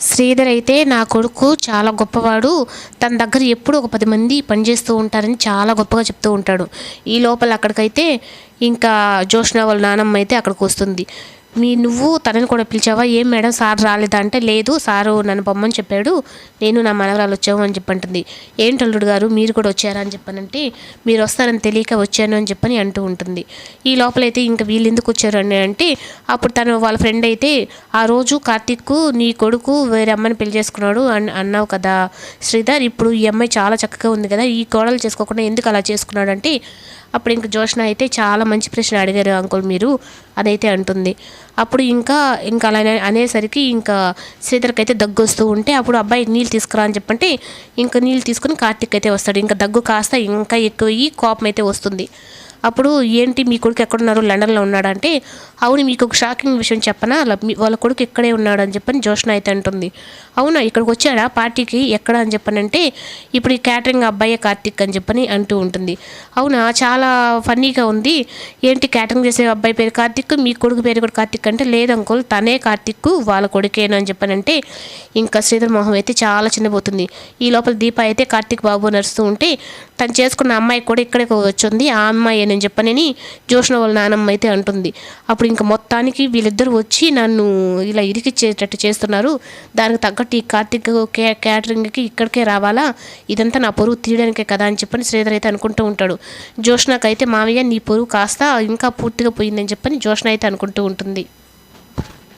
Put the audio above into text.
శ్రీధర్ అయితే నా కొడుకు చాలా గొప్పవాడు. తన దగ్గర ఎప్పుడు ఒక పది మంది పనిచేస్తూ ఉంటారని చాలా గొప్పగా చెప్తూ ఉంటాడు. ఈ లోపల అక్కడికైతే ఇంకా జోష్న వాళ్ళ నానమ్మ అయితే అక్కడికి వస్తుంది. మీ నువ్వు తనని కూడా పిలిచావా? ఏం మేడం సార్ రాలేదా అంటే లేదు సారు నన్ను పొమ్మని చెప్పాడు నేను నా మనవరాలు వచ్చాము అని చెప్పంటుంది. ఏంటి అల్లుడు గారు మీరు కూడా వచ్చారా? అని చెప్పానంటే మీరు వస్తారని తెలియక వచ్చాను అని చెప్పని అంటూ ఉంటుంది. ఈ లోపలైతే ఇంకా వీళ్ళు ఎందుకు వచ్చారు అని అంటే అప్పుడు తను వాళ్ళ ఫ్రెండ్ అయితే ఆ రోజు కార్తీక్ నీ కొడుకు వేరే అమ్మని పెళ్ళి చేసుకున్నాడు అని అన్నావు కదా శ్రీధర్ ఇప్పుడు ఈ అమ్మాయి చాలా చక్కగా ఉంది కదా ఈ కోడలు చేసుకోకుండా ఎందుకు అలా చేసుకున్నాడు అంటే అప్పుడు ఇంక జోష్న అయితే చాలా మంచి ప్రశ్న అడిగారు అంకుల్ మీరు అదైతే అంటుంది. అప్పుడు ఇంకా ఇంకా అలా అనేసరికి ఇంకా శ్రీధర్కి అయితే దగ్గు వస్తూ ఉంటే అప్పుడు అబ్బాయి నీళ్ళు తీసుకురా అని చెప్పంటే ఇంకా నీళ్ళు తీసుకుని కార్తీక్ అయితే వస్తాడు. ఇంకా దగ్గు కాస్త ఇంకా ఎక్కువ కోపం అయితే వస్తుంది. అప్పుడు ఏంటి మీ కొడుకు ఎక్కడున్నారు? లండన్లో ఉన్నాడంటే అవును మీకు ఒక షాకింగ్ విషయం చెప్పనా? అలా మీ- వాళ్ళ కొడుకు ఇక్కడే ఉన్నాడు అని చెప్పని జోష్న అయితే అంటుంది. అవునా ఇక్కడికి వచ్చాడా? పార్టీకి ఎక్కడ అని చెప్పనంటే ఇప్పుడు ఈ క్యాటరింగ్ అబ్బాయే కార్తీక్ అని చెప్పని అంటూ ఉంటుంది. అవునా చాలా ఫన్నీగా ఉంది. ఏంటి క్యాటరింగ్ చేసే అబ్బాయి పేరు కార్తిక్? మీ కొడుకు పేరు కూడా కార్తీక్ అంటే లేదు అంకుల్ తనే కార్తీక్ వాళ్ళ కొడుకేను అని చెప్పనంటే ఇంకా శ్రీధర్ మొహం అయితే చాలా చిన్నపోతుంది ఈ లోపల దీప అయితే కార్తిక్ బాబు నడుస్తూ ఉంటే తను చేసుకున్న అమ్మాయి కూడా ఇక్కడే వచ్చింది ఆ అమ్మాయి నేను చెప్పనని జోష్ణ వాళ్ళ నానమ్మ అయితే అంటుంది. అప్పుడు ఇంకా మొత్తానికి వీళ్ళిద్దరూ వచ్చి నన్ను ఇలా ఇరికిచ్చేటట్టు చేస్తున్నారు. దానికి తగ్గట్టు ఈ కార్తీక్ కే క్యాటరింగ్కి ఇక్కడికే రావాలా? ఇదంతా నా పొరుగు తీయడానికే కదా అని చెప్పని శ్రీధర్ అయితే అనుకుంటూ ఉంటాడు. జోష్ణకైతే మావయ్య నీ పొరుగు కాస్త ఇంకా పూర్తిగా పోయిందని చెప్పని జోష్ణ అయితే అనుకుంటూ ఉంటుంది.